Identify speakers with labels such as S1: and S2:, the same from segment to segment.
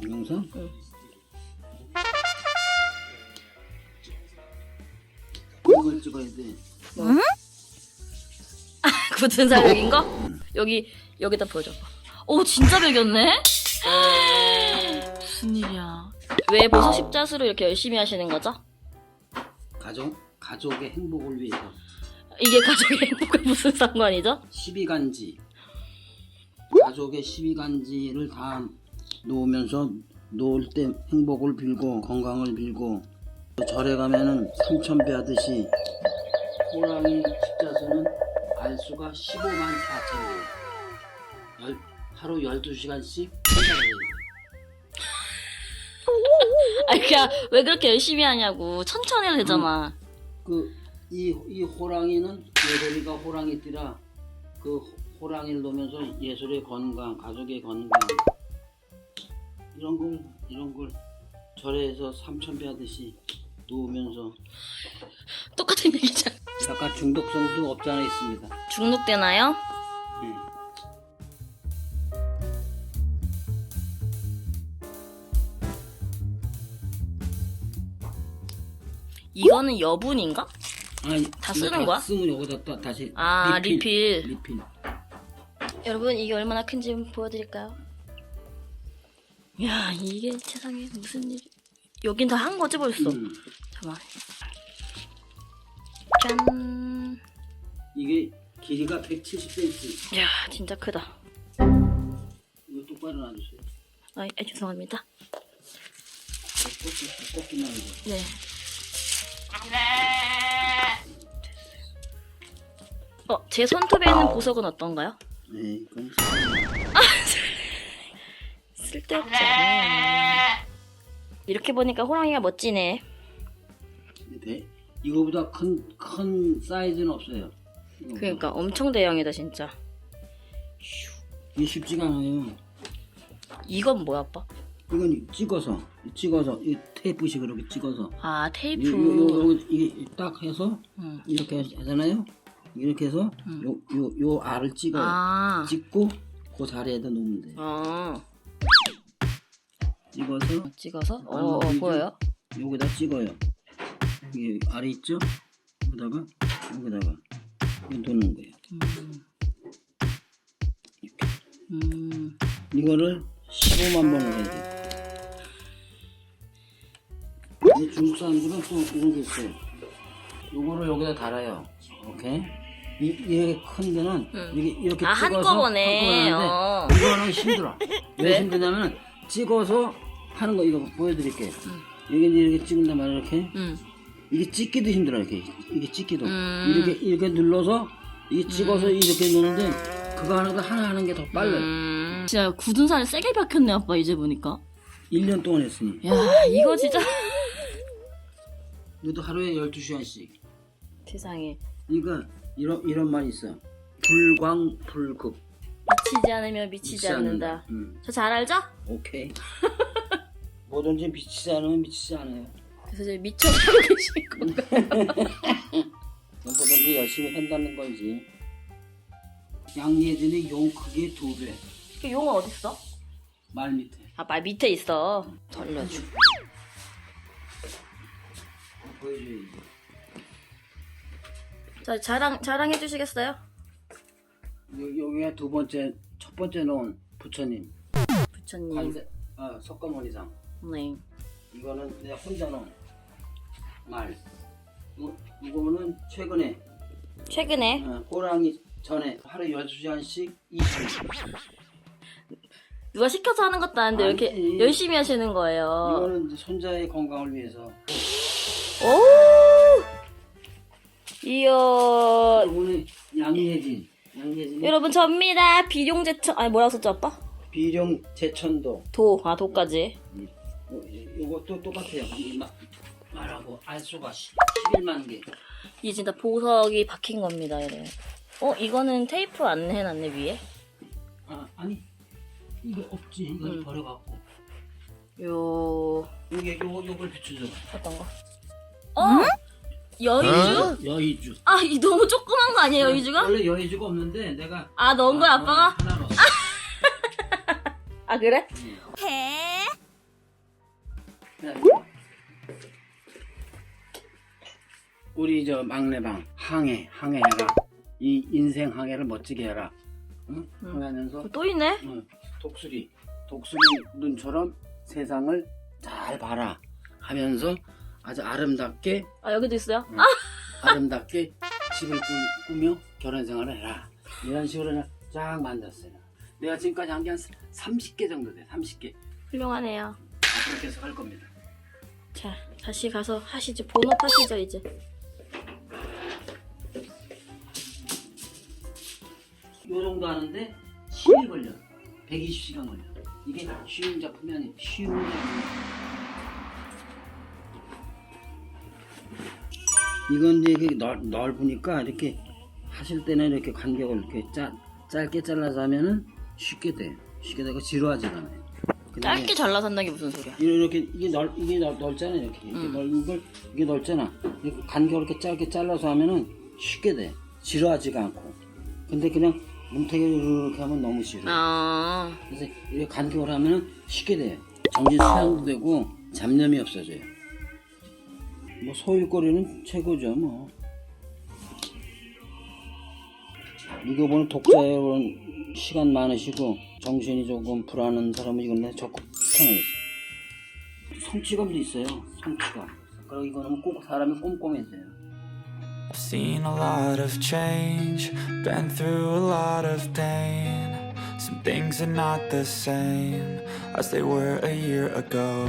S1: 동영상?
S2: 응.
S1: 이걸 찍어야 돼.
S2: 굳은 살 거? 여기 여기다 보여줘. 오 진짜 배겼네? 무슨 일이야? 왜 벌써 십자수로 이렇게 열심히 하시는 거죠?
S1: 가족 가족의 행복을 위해서
S2: 이게 가족의 행복과 무슨 상관이죠?
S1: 12간지 가족의 12간지를 다 놓으면서 놓을 때 행복을 빌고 건강을 빌고 또 절에 가면은 삼천배 하듯이 호랑이 십자수는 알수가 15만 4천 개 하루 12시간씩
S2: 아니 그냥 왜 그렇게 열심히 하냐고 천천히 해도 되잖아.
S1: 그 이 이 호랑이는 예솔이가 호랑이띠라 그 호랑이를 놓으면서 예솔의 건강, 가족의 건강 이런 걸 이런 걸 절에서 삼천배 하듯이 놓으면서
S2: 똑같은 얘기잖아.
S1: 약간 중독성도 없지 않아 있습니다.
S2: 중독되나요?
S1: 예.
S2: 이거는 여분인가?
S1: 아니,
S2: 다 쓰는 거야?
S1: 쓰면 여기다 또 다시
S2: 아 리필.
S1: 리필.
S2: 여러분 이게 얼마나 큰지 보여드릴까요? 야 이게 세상에 무슨 일? 여긴 다 한 거지 벌써.
S1: 음.
S2: 잠깐. 짠.
S1: 이게 길이가 170cm.
S2: 야 진짜 크다.
S1: 이거 똑바로 놔주세요.
S2: 아, 아 죄송합니다.
S1: 꺾- 꺾기만 해도.
S2: 네. 어, 제 손톱에 있는 보석은 어떤가요?
S1: 네, 그럼
S2: 쓸데없지 않아요. 이렇게 보니까 호랑이가 멋지네.
S1: 네. 이거보다 큰, 큰 사이즈는 없어요. 이거.
S2: 그러니까 엄청 대형이다 진짜.
S1: 이게 쉽지가 않아요.
S2: 이건 뭐야 아빠?
S1: 이건 찍어서, 찍어서, 이 테이프식 그렇게 찍어서.
S2: 아
S1: 요,
S2: 테이프.
S1: 요, 요, 이게 딱 해서,
S2: 응.
S1: 이렇게 하잖아요? 이렇게 해서, 요, 요, 요 알을 찍어요.
S2: 아.
S1: 찍고, 그 자리에다 놓으면 돼요.
S2: 어.
S1: 찍어서,
S2: 찍어서? 어,
S1: 아,
S2: 어
S1: 보이죠?
S2: 보여요?
S1: 여기다 찍어요. 이게 알이 있죠? 여기다가, 여기다가, 놓는 거예요.
S2: 음. 음.
S1: 이거를 15만 번을 해야 돼. 이 중국 사람들은 또 이런 게 있어요. 요거를 여기다 달아요. 오케이? 이, 이게 큰 데는 이게 이렇게
S2: 아,
S1: 찍어서
S2: 한꺼번에.
S1: 한꺼번에
S2: 어.
S1: 하는데 이거는 힘들어. 왜
S2: 왜?
S1: 힘드냐면 찍어서 하는 거 이거 보여드릴게요. 이게 이제 이렇게 찍는단 말이야 이렇게.
S2: 음.
S1: 이게 찍기도 힘들어 이렇게 이게 찍기도
S2: 음.
S1: 이렇게 이렇게 눌러서 이게 찍어서 이렇게 놓는데 그거 하는 거 하나 하는 게 더 빨라요.
S2: 음. 진짜 굳은 살이 세게 박혔네 아빠 이제 보니까.
S1: 1년 동안 했으니.
S2: 야 이거 진짜.
S1: 이것도 하루에 12시간씩.
S2: 세상에.
S1: 그러니까 이런 이런 말이 있어. 불광불급.
S2: 미치지 않으면 미치지 않는다.
S1: 음,
S2: 저 잘 알죠?
S1: 오케이. 뭐든지 미치지 않으면 미치지 않아요.
S2: 그래서 이제 미쳐 살고 계실 건가?
S1: 뭐든지 열심히 한다는 거지. 양예진의 용 크기의 두 배.
S2: 그 용은 어디 있어?
S1: 말 밑에.
S2: 아 말 밑에 있어. 돌려줘.
S1: 보여줘야지.
S2: 자 자랑 자랑해 주시겠어요?
S1: 여- 여기가 두 번째, 첫 번째 놓은 부처님.
S2: 부처님.
S1: 관세, 아, 석가모니상.
S2: 네.
S1: 이거는 내가 혼자 놓은 말. 이거, 이거는 최근에
S2: 최근에
S1: 어, 호랑이 전에 하루 12시간씩 20분.
S2: 누가 시켜서 하는 것도 아닌데 이렇게
S1: 아니지.
S2: 열심히 하시는 거예요.
S1: 이거는 이제 손자의 건강을 위해서.
S2: 오. 이야.
S1: 이거는 양예진. 양예진.
S2: 여러분 접니다. 비룡제천 아니 뭐라고 썼죠 아빠?
S1: 비룡 제천도.
S2: 도. 아 도까지.
S1: 요- 요것도 똑같아요. 이 마- 말하고 알수가 11만 개.
S2: 이게 진짜 보석이 박힌 겁니다. 이래. 어 이거는 테이프 안 해놨네 위에.
S1: 아, 아니. 이거 없지. 이거
S2: 응.
S1: 버려갖고.
S2: 요
S1: 요게, 요거, 요걸 비춰줘.
S2: 어떤 거? 어? 여의주?
S1: 여의주.
S2: 아, 이 너무 조그만 거 아니에요, 여의주가?
S1: 원래 여의주가 없는데 내가
S2: 아, 넣은 거야, 아빠가?
S1: 하나 넣었어.
S2: 아, 그래?
S1: 자, 우리 저 막내방 항해 항해해라. 이 인생 항해를 멋지게 해라. 응? 항해하면서
S2: 또 있네?
S1: 응, 독수리 독수리 눈처럼 세상을 잘 봐라 하면서 아주 아름답게
S2: 아, 여기도 있어요?
S1: 응, 아름답게 집을 꾸, 꾸며 결혼 생활을 해라. 이런 식으로 그냥 쫙 만들었어요. 내가 지금까지 한 게 한 30개 정도 돼. 30개.
S2: 훌륭하네요.
S1: 앞으로 계속 할 겁니다.
S2: 자, 다시 가서 하시죠. 본업 하시죠, 이제.
S1: 요 정도 하는데 10일 걸려. 120시간 걸려. 이게 쉬운 작품이 아니에요. 쉬운 작품. 이건 이제 이게 넓, 넓으니까 이렇게 하실 때는 이렇게 간격을 이렇게 짜, 짧게 잘라서 하면은 쉽게 돼. 쉽게 되고 지루하지가 않아요.
S2: 짧게 잘라서 한다는 게 무슨 소리야?
S1: 이렇게 이게 넓 이게 넓, 넓잖아 이렇게 이렇게
S2: 음.
S1: 넓은 걸 이게 넓잖아. 이렇게 간격을 이렇게 짧게 잘라서 하면은 쉽게 돼. 지루하지가 않고. 근데 그냥 뭉태기로 이렇게 하면 너무 지루.
S2: 아,
S1: 그래서 이렇게 간격을 하면은 쉽게 돼요. 정신 수양도 되고 잡념이 없어져요. 뭐 소일거리는 최고죠 뭐. 이거 보는 독자 여러분 시간 많으시고 정신이 조금 불안한 사람은 이건 적극 추천하겠어요. 성취감도 있어요. 성취감. 그리고 이거는 꼭 사람이 꼼꼼해져요.
S3: I've seen a lot of change, been through a lot of pain. Some things are not the same as they were a year ago.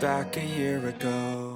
S3: back a year ago.